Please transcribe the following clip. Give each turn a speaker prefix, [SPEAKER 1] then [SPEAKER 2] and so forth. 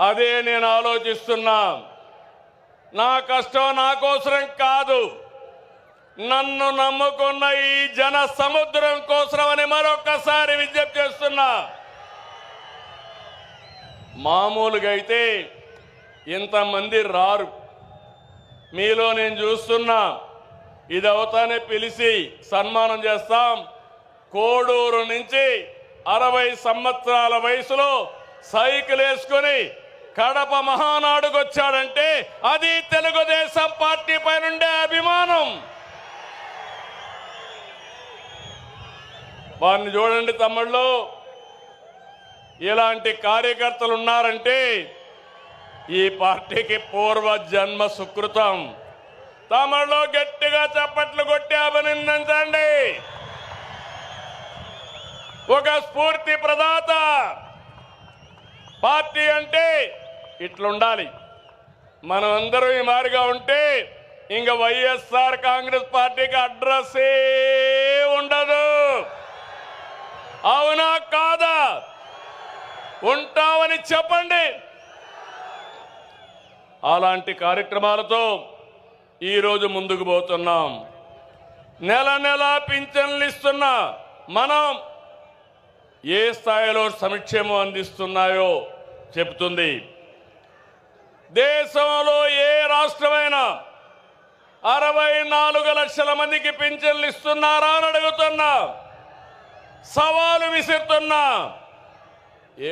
[SPEAKER 1] అదే నేను ఆలోచిస్తున్నా. నా కష్టం నా కోసరం కాదు. నన్ను నమ్ముకున్న ఈ జన సముద్రం కోసరం అని మరొకసారి విజ్ఞప్తి చేస్తున్నా. మామూలుగా అయితే ఇంతమంది రారు. మీలో నేను చూస్తున్నా. ఇది అవుతానే పిలిచి సన్మానం చేస్తాం. కోడూరు నుంచి అరవై సంవత్సరాల వయసులో సైకిల్ వేసుకొని కడప మహానాడుకు వచ్చాడంటే అది తెలుగుదేశం పార్టీ పైనుండే అభిమానం. వారిని చూడండి తమ్ముళ్ళు ఇలాంటి కార్యకర్తలు ఉన్నారంటే ఈ పార్టీకి పూర్వ జన్మ సుకృతం. తమలో గట్టిగా ఒక స్ఫూర్తి ప్రదాత. పార్టీ అంటే ఇట్లుండాలి. మనం అందరం ఈ మారిగా ఉంటే ఇంక వైఎస్ఆర్ కాంగ్రెస్ పార్టీకి అడ్రస్సే ఉండదు. అవునా కాదా? ఉంటామని చెప్పండి. అలాంటి కార్యక్రమాలతో ఈరోజు ముందుకు పోతున్నాం. నెల నెల పింఛన్లు ఇస్తున్నా మనం ఏ స్థాయిలో సంక్షేమం అందిస్తున్నాయో చెబుతుంది. దేశంలో ఏ రాష్ట్రమైనా అరవై నాలుగు లక్షల మందికి పింఛన్లు ఇస్తున్నారా అని అడుగుతున్నా. సవాలు విసురుతున్నా.